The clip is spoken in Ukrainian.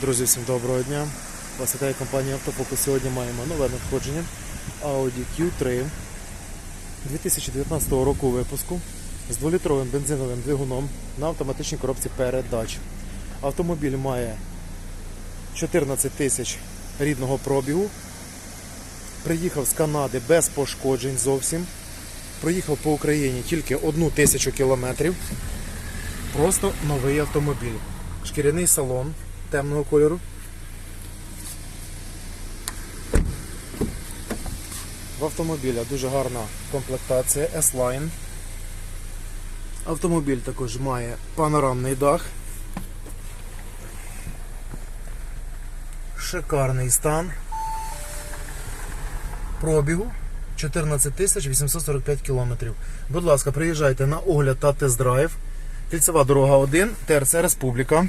Друзі, всім доброго дня. Вас вітає компанія Автофокус. Сьогодні маємо нове надходження Audi Q3 2019 року випуску з 2-літровим бензиновим двигуном на автоматичній коробці передач. Автомобіль має 14 тисяч рідного пробігу. Приїхав з Канади без пошкоджень зовсім. Проїхав по Україні тільки одну тисячу кілометрів. Просто новий автомобіль. Шкіряний салон темного кольору. В автомобіля дуже гарна комплектація S-Line. Автомобіль також має панорамний дах. Шикарний стан. Пробігу 14 845 кілометрів. Будь ласка, приїжджайте на огляд та тест-драйв. Кільцева дорога 1, ТРЦ Республіка.